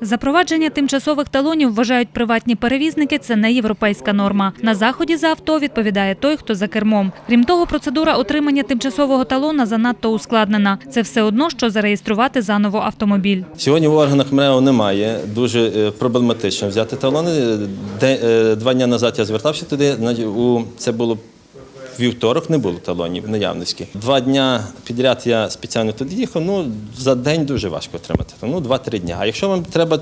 Запровадження тимчасових талонів вважають приватні перевізники. Це не європейська норма. На заході за авто відповідає той, хто за кермом. Крім того, процедура отримання тимчасового талона занадто ускладнена. Це все одно, що зареєструвати заново автомобіль. Сьогодні в органах МРЕО немає. Дуже е, проблематично взяти талони. Де, е, два дні назад я звертався туди. це було вівторок, не було талонів наявності. Два дня підряд я спеціально туди їхав. Ну, за день дуже важко отримати. Ну, два-три дні. А якщо вам треба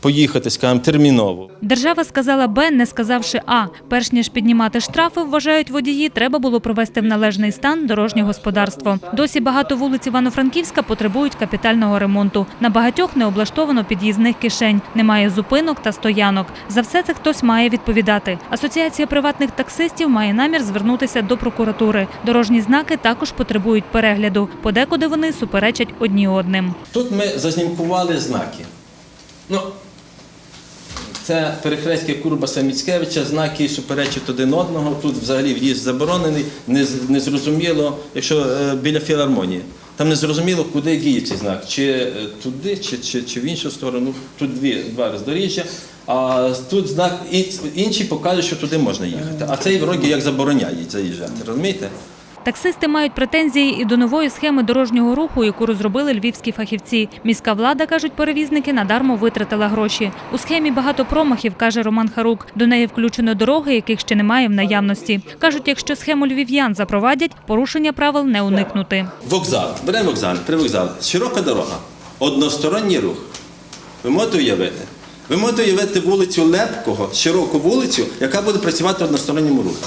поїхати, скажімо, терміново, Держава сказала Б, не сказавши А. Перш ніж піднімати штрафи, вважають водії, треба було привести в належний стан дорожнє господарство. Досі багато вулиць Івано-Франківська потребують капітального ремонту. На багатьох не облаштовано під'їзних кишень, немає зупинок та стоянок. За все це хтось має відповідати. Асоціація приватних таксистів має намір звернутися до прокуратури. Дорожні знаки також потребують перегляду. Подекуди вони суперечать одні одним. Тут ми зазнімкували знаки. Ну, це перехрестя Курбаса Міцкевича, знаки суперечать один одного. Тут взагалі в'їзд заборонений, незрозуміло, якщо е, біля філармонії. Там незрозуміло, куди діє цей знак, чи е, туди, чи, чи, чи в іншу сторону. Тут дві, два роздоріжжя, а тут знак інший показує, що туди можна їхати. А цей вроді як забороняє заїжджати, розумієте? Таксисти мають претензії і до нової схеми дорожнього руху, яку розробили львівські фахівці. Міська влада, кажуть перевізники, надармо витратила гроші. У схемі багато промахів, каже Роман Харук. До неї включено дороги, яких ще немає в наявності. Кажуть, якщо схему львів'ян запровадять, порушення правил не уникнути. Вокзал. Беремо вокзал, привокзал. Широка дорога, односторонній рух. Ви можете уявити? Ви можете уявити вулицю Лепкого, широку вулицю, яка буде працювати в односторонньому руху.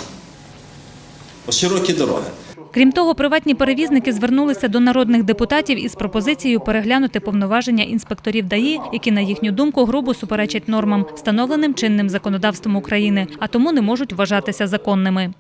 Широкі дороги. Крім того, приватні перевізники звернулися до народних депутатів із пропозицією переглянути повноваження інспекторів ДАІ, які, на їхню думку, грубо суперечать нормам, встановленим чинним законодавством України, а тому не можуть вважатися законними.